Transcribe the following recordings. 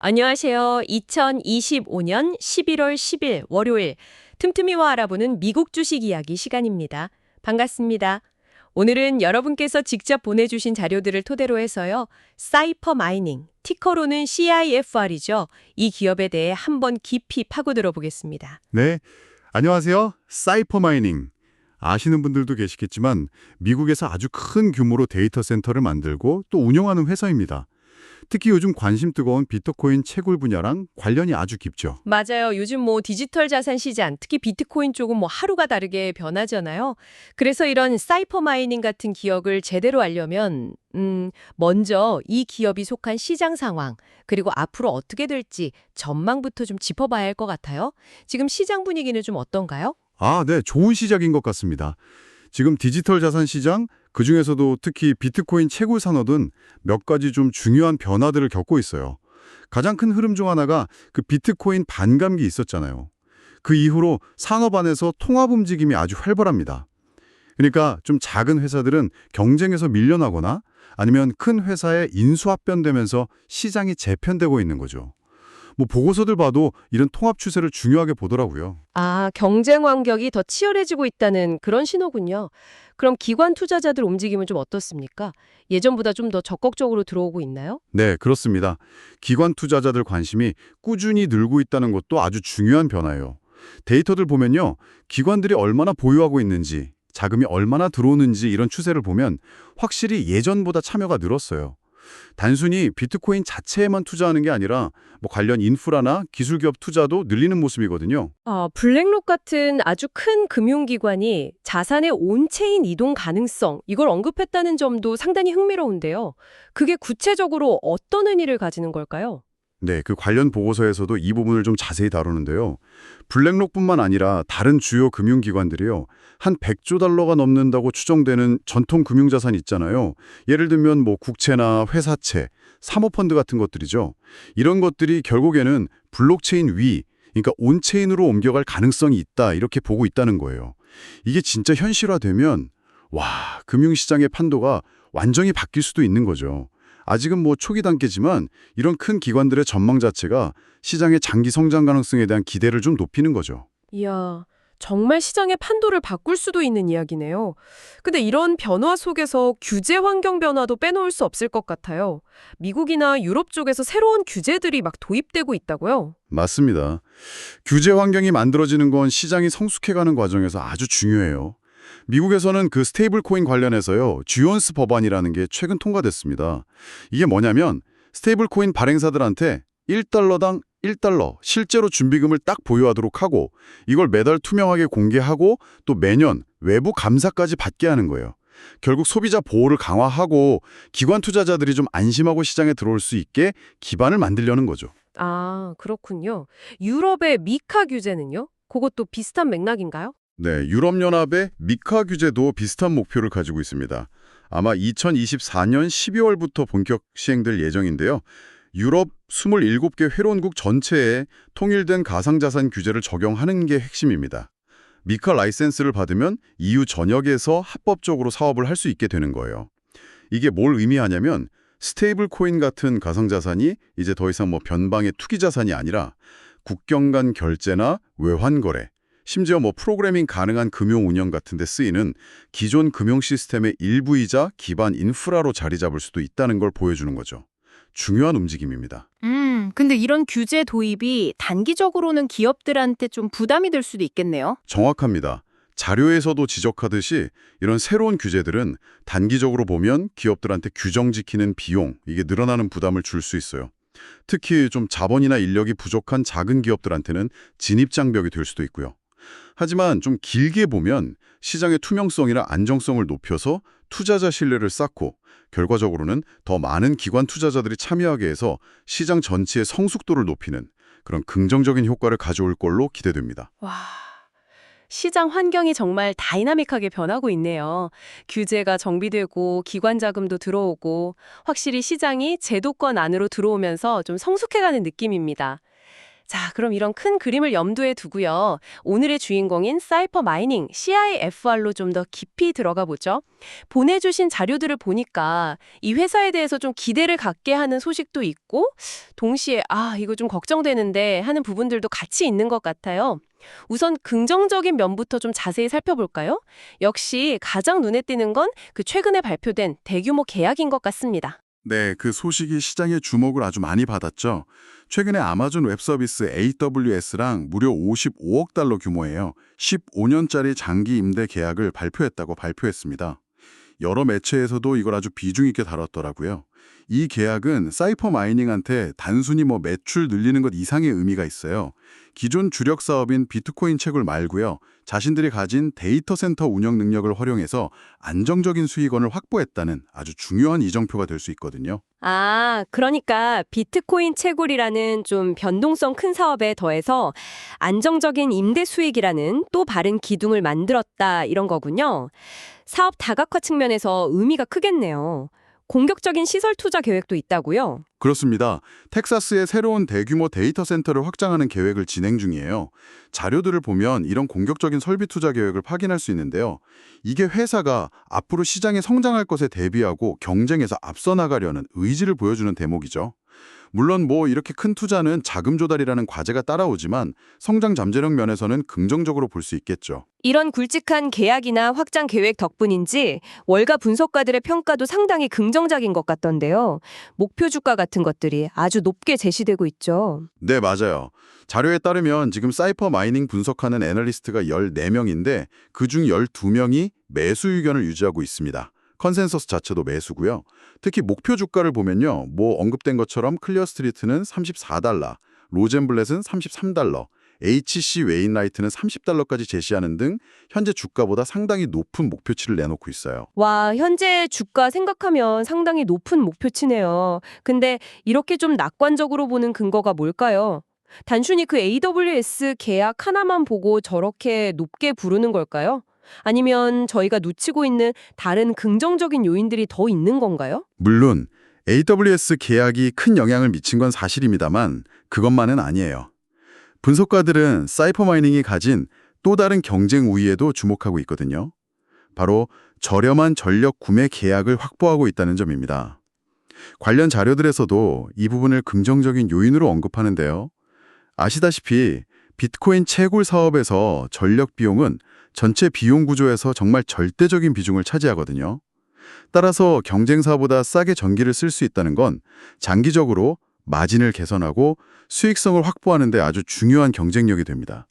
안녕하세요. 2025년 11월 10일 월요일 틈틈이와 알아보는 미국 주식 이야기 시간입니다. 반갑습니다. 오늘은 여러분께서 직접 보내주신 자료들을 토대로 해서요. 사이퍼 마이닝, 티커로는 CIFR이죠. 이 기업에 대해 한번 깊이 파고들어 보겠습니다. 네, 안녕하세요. 사이퍼 마이닝. 아시는 분들도 계시겠지만 미국에서 아주 큰 규모로 데이터 센터를 만들고 또 운영하는 회사입니다. 특히 요즘 관심 뜨거운 비트코인 채굴 분야랑 관련이 아주 깊죠. 맞아요. 요즘 뭐 디지털 자산 시장, 특히 비트코인 쪽은 뭐 하루가 다르게 변하잖아요. 그래서 이런 사이퍼 마이닝 같은 기업을 제대로 알려면 음, 먼저 이 기업이 속한 시장 상황, 그리고 앞으로 어떻게 될지 전망부터 좀 짚어봐야 할 것 같아요. 지금 시장 분위기는 좀 어떤가요? 아, 네, 좋은 시작인 것 같습니다. 지금 디지털 자산 시장, 그중에서도 특히 비트코인 채굴 산업은 몇 가지 좀 중요한 변화들을 겪고 있어요. 가장 큰 흐름 중 하나가 그 비트코인 반감기 있었잖아요. 그 이후로 산업 안에서 통합 움직임이 아주 활발합니다. 그러니까 좀 작은 회사들은 경쟁에서 밀려나거나 아니면 큰 회사에 인수합병되면서 시장이 재편되고 있는 거죠. 뭐 보고서들 봐도 이런 통합 추세를 중요하게 보더라고요. 아, 경쟁 환경이 더 치열해지고 있다는 그런 신호군요. 그럼 기관 투자자들 움직임은 좀 어떻습니까? 예전보다 좀 더 적극적으로 들어오고 있나요? 네, 그렇습니다. 기관 투자자들 관심이 꾸준히 늘고 있다는 것도 아주 중요한 변화예요. 데이터들 보면요. 기관들이 얼마나 보유하고 있는지, 자금이 얼마나 들어오는지 이런 추세를 보면 확실히 예전보다 참여가 늘었어요. 단순히 비트코인 자체에만 투자하는 게 아니라 뭐 관련 인프라나 기술 기업 투자도 늘리는 모습이거든요. 아, 블랙록 같은 아주 큰 금융기관이 자산의 온체인 이동 가능성, 이걸 언급했다는 점도 상당히 흥미로운데요. 그게 구체적으로 어떤 의미를 가지는 걸까요? 네, 그 관련 보고서에서도 이 부분을 좀 자세히 다루는데요. 블랙록뿐만 아니라 다른 주요 금융기관들이요. 한 100조 달러가 넘는다고 추정되는 전통 금융자산 있잖아요. 예를 들면 뭐 국채나 회사채, 사모펀드 같은 것들이죠. 이런 것들이 결국에는 블록체인 위, 그러니까 온체인으로 옮겨갈 가능성이 있다 이렇게 보고 있다는 거예요. 이게 진짜 현실화되면 와, 금융시장의 판도가 완전히 바뀔 수도 있는 거죠. 아직은 뭐 초기 단계지만 이런 큰 기관들의 전망 자체가 시장의 장기 성장 가능성에 대한 기대를 좀 높이는 거죠. 이야, 정말 시장의 판도를 바꿀 수도 있는 이야기네요. 근데 이런 변화 속에서 규제 환경 변화도 빼놓을 수 없을 것 같아요. 미국이나 유럽 쪽에서 새로운 규제들이 막 도입되고 있다고요? 맞습니다. 규제 환경이 만들어지는 건 시장이 성숙해가는 과정에서 아주 중요해요. 미국에서는 그 스테이블 코인 관련해서요. 주연스 법안이라는 게 최근 통과됐습니다. 이게 뭐냐면 스테이블 코인 발행사들한테 1달러당 1달러 실제로 준비금을 딱 보유하도록 하고 이걸 매달 투명하게 공개하고 또 매년 외부 감사까지 받게 하는 거예요. 결국 소비자 보호를 강화하고 기관 투자자들이 좀 안심하고 시장에 들어올 수 있게 기반을 만들려는 거죠. 아, 그렇군요. 유럽의 미카 규제는요? 그것도 비슷한 맥락인가요? 네, 유럽연합의 미카 규제도 비슷한 목표를 가지고 있습니다. 아마 2024년 12월부터 본격 시행될 예정인데요. 유럽 27개 회원국 전체에 통일된 가상자산 규제를 적용하는 게 핵심입니다. 미카 라이센스를 받으면 EU 전역에서 합법적으로 사업을 할 수 있게 되는 거예요. 이게 뭘 의미하냐면 스테이블 코인 같은 가상자산이 이제 더 이상 뭐 변방의 투기 자산이 아니라 국경 간 결제나 외환 거래, 심지어 뭐 프로그래밍 가능한 금융 운영 같은 데 쓰이는 기존 금융 시스템의 일부이자 기반 인프라로 자리 잡을 수도 있다는 걸 보여주는 거죠. 중요한 움직임입니다. 음, 근데 이런 규제 도입이 단기적으로는 기업들한테 좀 부담이 될 수도 있겠네요. 정확합니다. 자료에서도 지적하듯이 이런 새로운 규제들은 단기적으로 보면 기업들한테 규정 지키는 비용, 이게 늘어나는 부담을 줄 수 있어요. 특히 좀 자본이나 인력이 부족한 작은 기업들한테는 진입 장벽이 될 수도 있고요. 하지만 좀 길게 보면 시장의 투명성이나 안정성을 높여서 투자자 신뢰를 쌓고 결과적으로는 더 많은 기관 투자자들이 참여하게 해서 시장 전체의 성숙도를 높이는 그런 긍정적인 효과를 가져올 걸로 기대됩니다. 와, 시장 환경이 정말 다이나믹하게 변하고 있네요. 규제가 정비되고 기관 자금도 들어오고 확실히 시장이 제도권 안으로 들어오면서 좀 성숙해가는 느낌입니다. 자, 그럼 이런 큰 그림을 염두에 두고요. 오늘의 주인공인 사이퍼 마이닝 CIFR로 좀 더 깊이 들어가 보죠. 보내주신 자료들을 보니까 이 회사에 대해서 좀 기대를 갖게 하는 소식도 있고, 동시에 아, 이거 좀 걱정되는데 하는 부분들도 같이 있는 것 같아요. 우선 긍정적인 면부터 좀 자세히 살펴볼까요? 역시 가장 눈에 띄는 건 그 최근에 발표된 대규모 계약인 것 같습니다. 네, 그 소식이 시장의 주목을 아주 많이 받았죠. 최근에 아마존 웹서비스 AWS랑 무려 55억 달러 규모예요. 15년짜리 장기 임대 계약을 발표했다고 발표했습니다. 여러 매체에서도 이걸 아주 비중 있게 다뤘더라고요. 이 계약은 사이퍼 마이닝한테 단순히 뭐 매출 늘리는 것 이상의 의미가 있어요. 기존 주력 사업인 비트코인 채굴 말고요. 자신들이 가진 데이터 센터 운영 능력을 활용해서 안정적인 수익원을 확보했다는 아주 중요한 이정표가 될 수 있거든요. 아, 그러니까 비트코인 채굴이라는 좀 변동성 큰 사업에 더해서 안정적인 임대 수익이라는 또 바른 기둥을 만들었다 이런 거군요. 사업 다각화 측면에서 의미가 크겠네요. 공격적인 시설 투자 계획도 있다고요? 그렇습니다. 텍사스의 새로운 대규모 데이터 센터를 확장하는 계획을 진행 중이에요. 자료들을 보면 이런 공격적인 설비 투자 계획을 확인할 수 있는데요. 이게 회사가 앞으로 시장에 성장할 것에 대비하고 경쟁에서 앞서 나가려는 의지를 보여주는 대목이죠. 물론 뭐 이렇게 큰 투자는 자금 조달이라는 과제가 따라오지만 성장 잠재력 면에서는 긍정적으로 볼 수 있겠죠. 이런 굵직한 계약이나 확장 계획 덕분인지 월가 분석가들의 평가도 상당히 긍정적인 것 같던데요. 목표 주가 같은 것들이 아주 높게 제시되고 있죠. 네, 맞아요. 자료에 따르면 지금 사이퍼 마이닝 분석하는 애널리스트가 14명인데 그중 12명이 매수 의견을 유지하고 있습니다. 컨센서스 자체도 매수고요. 특히 목표 주가를 보면요. 뭐 언급된 것처럼 클리어 스트리트는 34달러, 로젠블렛은 33달러, HC 웨인라이트는 30달러까지 제시하는 등 현재 주가보다 상당히 높은 목표치를 내놓고 있어요. 와, 현재 주가 생각하면 상당히 높은 목표치네요. 근데 이렇게 좀 낙관적으로 보는 근거가 뭘까요? 단순히 그 AWS 계약 하나만 보고 저렇게 높게 부르는 걸까요? 아니면 저희가 놓치고 있는 다른 긍정적인 요인들이 더 있는 건가요? 물론 AWS 계약이 큰 영향을 미친 건 사실입니다만 그것만은 아니에요. 분석가들은 사이퍼 마이닝이 가진 또 다른 경쟁 우위에도 주목하고 있거든요. 바로 저렴한 전력 구매 계약을 확보하고 있다는 점입니다. 관련 자료들에서도 이 부분을 긍정적인 요인으로 언급하는데요. 아시다시피 비트코인 채굴 사업에서 전력 비용은 전체 비용 구조에서 정말 절대적인 비중을 차지하거든요. 따라서 경쟁사보다 싸게 전기를 쓸 수 있다는 건 장기적으로 마진을 개선하고 수익성을 확보하는 데 아주 중요한 경쟁력이 됩니다.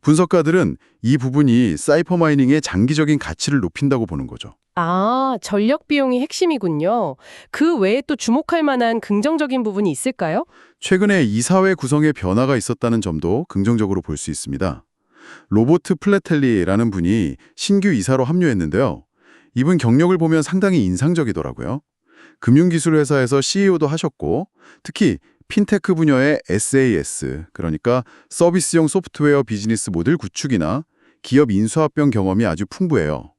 분석가들은 이 부분이 사이퍼 마이닝의 장기적인 가치를 높인다고 보는 거죠. 아, 전력 비용이 핵심이군요. 그 외에 또 주목할 만한 긍정적인 부분이 있을까요? 최근에 이사회 구성에 변화가 있었다는 점도 긍정적으로 볼 수 있습니다. 로보트 플레텔리라는 분이 신규 이사로 합류했는데요. 이분 경력을 보면 상당히 인상적이더라고요. 금융기술 회사에서 CEO도 하셨고 특히 핀테크 분야의 SAS, 그러니까 서비스형 소프트웨어 비즈니스 모델 구축이나 기업 인수합병 경험이 아주 풍부해요.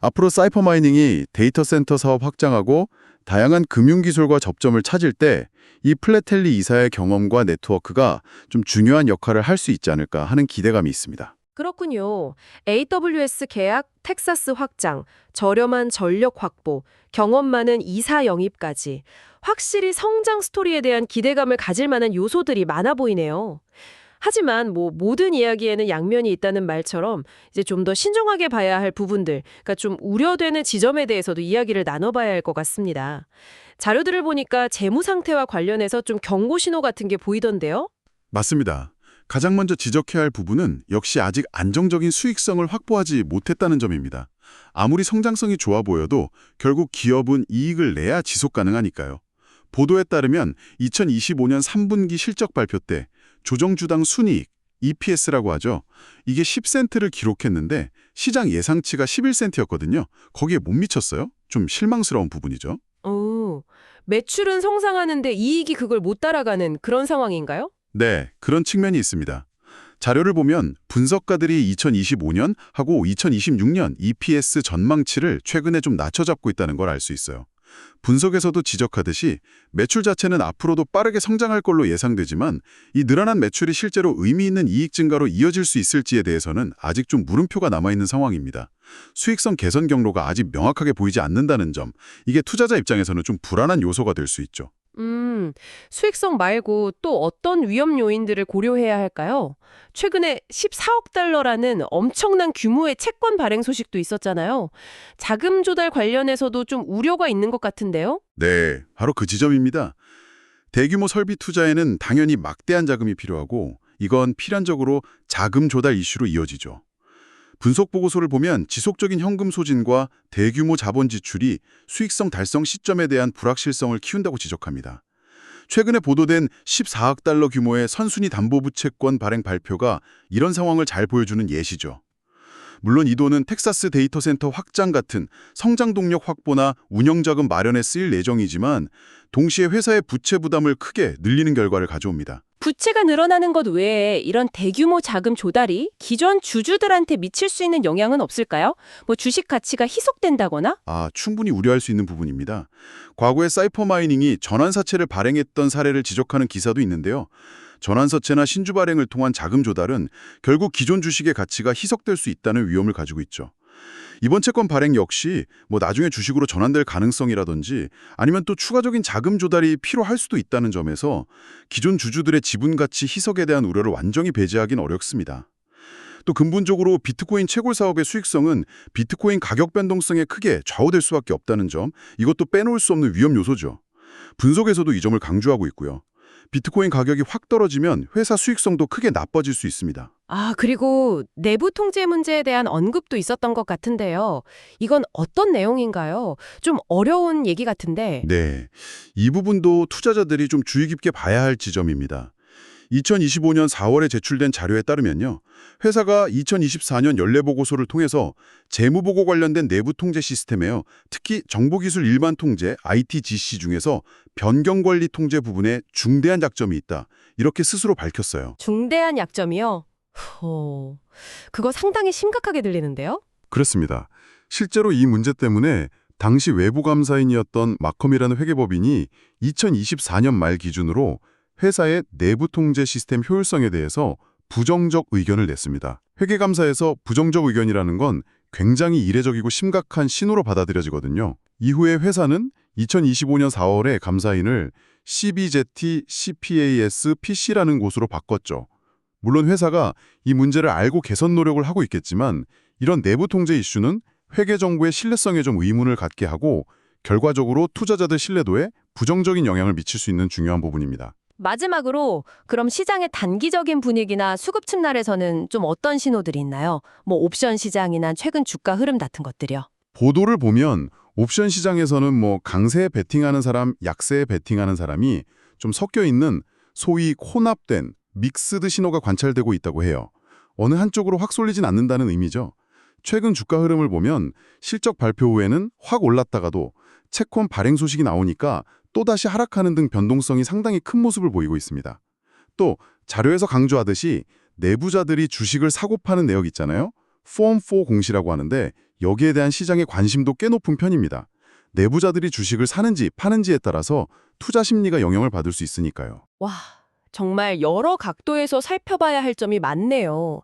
앞으로 사이퍼 마이닝이 데이터 센터 사업 확장하고 다양한 금융기술과 접점을 찾을 때 이 플레텔리 이사의 경험과 네트워크가 좀 중요한 역할을 할 수 있지 않을까 하는 기대감이 있습니다. 그렇군요. AWS 계약, 텍사스 확장, 저렴한 전력 확보, 경험 많은 이사 영입까지 확실히 성장 스토리에 대한 기대감을 가질 만한 요소들이 많아 보이네요. 하지만 뭐 모든 이야기에는 양면이 있다는 말처럼 이제 좀 더 신중하게 봐야 할 부분들, 그러니까 좀 우려되는 지점에 대해서도 이야기를 나눠봐야 할 것 같습니다. 자료들을 보니까 재무 상태와 관련해서 좀 경고 신호 같은 게 보이던데요. 맞습니다. 가장 먼저 지적해야 할 부분은 역시 아직 안정적인 수익성을 확보하지 못했다는 점입니다. 아무리 성장성이 좋아 보여도 결국 기업은 이익을 내야 지속 가능하니까요. 보도에 따르면 2025년 3분기 실적 발표 때 조정주당 순이익, EPS라고 하죠. 이게 10센트를 기록했는데 시장 예상치가 11센트였거든요. 거기에 못 미쳤어요? 좀 실망스러운 부분이죠. 오, 매출은 성장하는데 이익이 그걸 못 따라가는 그런 상황인가요? 네, 그런 측면이 있습니다. 자료를 보면 분석가들이 2025년 하고 2026년 EPS 전망치를 최근에 좀 낮춰잡고 있다는 걸 알 수 있어요. 분석에서도 지적하듯이 매출 자체는 앞으로도 빠르게 성장할 걸로 예상되지만 이 늘어난 매출이 실제로 의미 있는 이익 증가로 이어질 수 있을지에 대해서는 아직 좀 물음표가 남아있는 상황입니다. 수익성 개선 경로가 아직 명확하게 보이지 않는다는 점, 이게 투자자 입장에서는 좀 불안한 요소가 될 수 있죠. 음, 수익성 말고 또 어떤 위험 요인들을 고려해야 할까요? 최근에 14억 달러라는 엄청난 규모의 채권 발행 소식도 있었잖아요. 자금 조달 관련해서도 좀 우려가 있는 것 같은데요? 네, 바로 그 지점입니다. 대규모 설비 투자에는 당연히 막대한 자금이 필요하고 이건 필연적으로 자금 조달 이슈로 이어지죠. 분석 보고서를 보면 지속적인 현금 소진과 대규모 자본 지출이 수익성 달성 시점에 대한 불확실성을 키운다고 지적합니다. 최근에 보도된 14억 달러 규모의 선순위 담보부채권 발행 발표가 이런 상황을 잘 보여주는 예시죠. 물론 이 돈은 텍사스 데이터 센터 확장 같은 성장 동력 확보나 운영자금 마련에 쓰일 예정이지만 동시에 회사의 부채 부담을 크게 늘리는 결과를 가져옵니다. 부채가 늘어나는 것 외에 이런 대규모 자금 조달이 기존 주주들한테 미칠 수 있는 영향은 없을까요? 뭐 주식 가치가 희석된다거나? 아, 충분히 우려할 수 있는 부분입니다. 과거에 사이퍼 마이닝이 전환사채를 발행했던 사례를 지적하는 기사도 있는데요. 전환사채나 신주 발행을 통한 자금 조달은 결국 기존 주식의 가치가 희석될 수 있다는 위험을 가지고 있죠. 이번 채권 발행 역시 뭐 나중에 주식으로 전환될 가능성이라든지 아니면 또 추가적인 자금 조달이 필요할 수도 있다는 점에서 기존 주주들의 지분 가치 희석에 대한 우려를 완전히 배제하긴 어렵습니다. 또 근본적으로 비트코인 채굴 사업의 수익성은 비트코인 가격 변동성에 크게 좌우될 수밖에 없다는 점, 이것도 빼놓을 수 없는 위험 요소죠. 분석에서도 이 점을 강조하고 있고요. 비트코인 가격이 확 떨어지면 회사 수익성도 크게 나빠질 수 있습니다. 아, 그리고 내부 통제 문제에 대한 언급도 있었던 것 같은데요. 이건 어떤 내용인가요? 좀 어려운 얘기 같은데. 네. 이 부분도 투자자들이 좀 주의 깊게 봐야 할 지점입니다. 2025년 4월에 제출된 자료에 따르면요. 회사가 2024년 연례보고서를 통해서 재무보고 관련된 내부 통제 시스템에요. 특히 정보기술 일반 통제 ITGC 중에서 변경관리 통제 부분에 중대한 약점이 있다. 이렇게 스스로 밝혔어요. 중대한 약점이요? 호, 그거 상당히 심각하게 들리는데요? 그렇습니다. 실제로 이 문제 때문에 당시 외부 감사인이었던 마컴이라는 회계법인이 2024년 말 기준으로 회사의 내부 통제 시스템 효율성에 대해서 부정적 의견을 냈습니다. 회계감사에서 부정적 의견이라는 건 굉장히 이례적이고 심각한 신호로 받아들여지거든요. 이후에 회사는 2025년 4월에 감사인을 CBZT CPAS PC라는 곳으로 바꿨죠. 물론 회사가 이 문제를 알고 개선 노력을 하고 있겠지만 이런 내부 통제 이슈는 회계 정보의 신뢰성에 좀 의문을 갖게 하고 결과적으로 투자자들 신뢰도에 부정적인 영향을 미칠 수 있는 중요한 부분입니다. 마지막으로 그럼 시장의 단기적인 분위기나 수급 층날에서는 좀 어떤 신호들이 있나요? 뭐 옵션 시장이나 최근 주가 흐름 같은 것들이요. 보도를 보면 옵션 시장에서는 뭐 강세에 베팅하는 사람, 약세에 베팅하는 사람이 좀 섞여 있는 소위 혼합된 믹스드 신호가 관찰되고 있다고 해요. 어느 한쪽으로 확 쏠리진 않는다는 의미죠. 최근 주가 흐름을 보면 실적 발표 후에는 확 올랐다가도 채권 발행 소식이 나오니까 또다시 하락하는 등 변동성이 상당히 큰 모습을 보이고 있습니다. 또 자료에서 강조하듯이 내부자들이 주식을 사고 파는 내역 있잖아요. 폼4 공시라고 하는데 여기에 대한 시장의 관심도 꽤 높은 편입니다. 내부자들이 주식을 사는지 파는지에 따라서 투자 심리가 영향을 받을 수 있으니까요. 와, 정말 여러 각도에서 살펴봐야 할 점이 많네요.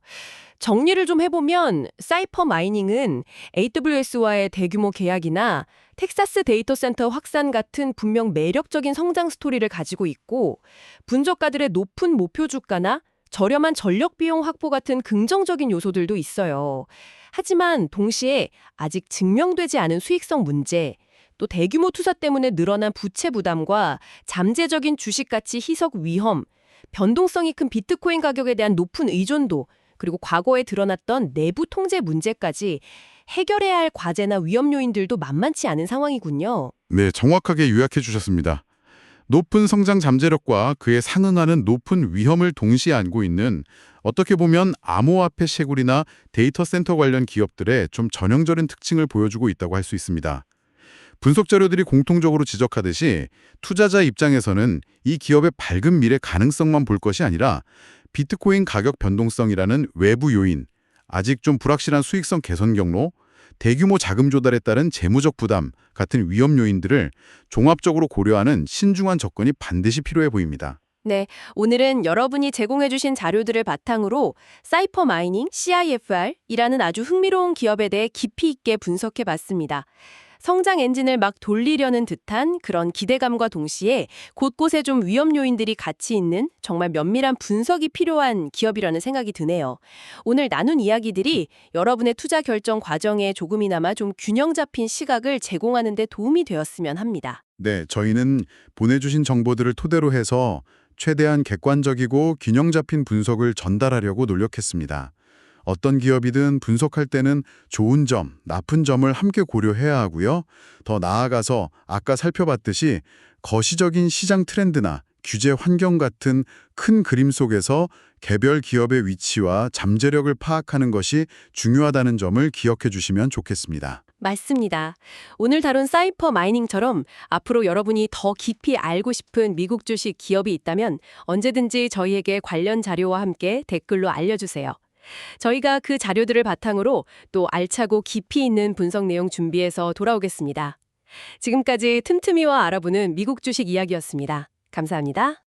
정리를 좀 해보면 사이퍼 마이닝은 AWS와의 대규모 계약이나 텍사스 데이터 센터 확산 같은 분명 매력적인 성장 스토리를 가지고 있고 분석가들의 높은 목표 주가나 저렴한 전력 비용 확보 같은 긍정적인 요소들도 있어요. 하지만 동시에 아직 증명되지 않은 수익성 문제, 또 대규모 투자 때문에 늘어난 부채 부담과 잠재적인 주식 가치 희석 위험, 변동성이 큰 비트코인 가격에 대한 높은 의존도, 그리고 과거에 드러났던 내부 통제 문제까지 해결해야 할 과제나 위험 요인들도 만만치 않은 상황이군요. 네, 정확하게 요약해 주셨습니다. 높은 성장 잠재력과 그에 상응하는 높은 위험을 동시에 안고 있는 어떻게 보면 암호화폐 채굴이나 데이터 센터 관련 기업들의 좀 전형적인 특징을 보여주고 있다고 할 수 있습니다. 분석 자료들이 공통적으로 지적하듯이 투자자 입장에서는 이 기업의 밝은 미래 가능성만 볼 것이 아니라 비트코인 가격 변동성이라는 외부 요인, 아직 좀 불확실한 수익성 개선 경로, 대규모 자금 조달에 따른 재무적 부담 같은 위험 요인들을 종합적으로 고려하는 신중한 접근이 반드시 필요해 보입니다. 네, 오늘은 여러분이 제공해 주신 자료들을 바탕으로 사이퍼 마이닝 CIFR이라는 아주 흥미로운 기업에 대해 깊이 있게 분석해 봤습니다. 성장 엔진을 막 돌리려는 듯한 그런 기대감과 동시에 곳곳에 좀 위험 요인들이 같이 있는 정말 면밀한 분석이 필요한 기업이라는 생각이 드네요. 오늘 나눈 이야기들이 여러분의 투자 결정 과정에 조금이나마 좀 균형 잡힌 시각을 제공하는 데 도움이 되었으면 합니다. 네, 저희는 보내주신 정보들을 토대로 해서 최대한 객관적이고 균형 잡힌 분석을 전달하려고 노력했습니다. 어떤 기업이든 분석할 때는 좋은 점, 나쁜 점을 함께 고려해야 하고요. 더 나아가서 아까 살펴봤듯이 거시적인 시장 트렌드나 규제 환경 같은 큰 그림 속에서 개별 기업의 위치와 잠재력을 파악하는 것이 중요하다는 점을 기억해 주시면 좋겠습니다. 맞습니다. 오늘 다룬 사이퍼 마이닝처럼 앞으로 여러분이 더 깊이 알고 싶은 미국 주식 기업이 있다면 언제든지 저희에게 관련 자료와 함께 댓글로 알려주세요. 저희가 그 자료들을 바탕으로 또 알차고 깊이 있는 분석 내용 준비해서 돌아오겠습니다. 지금까지 틈틈이와 알아보는 미국 주식 이야기였습니다. 감사합니다.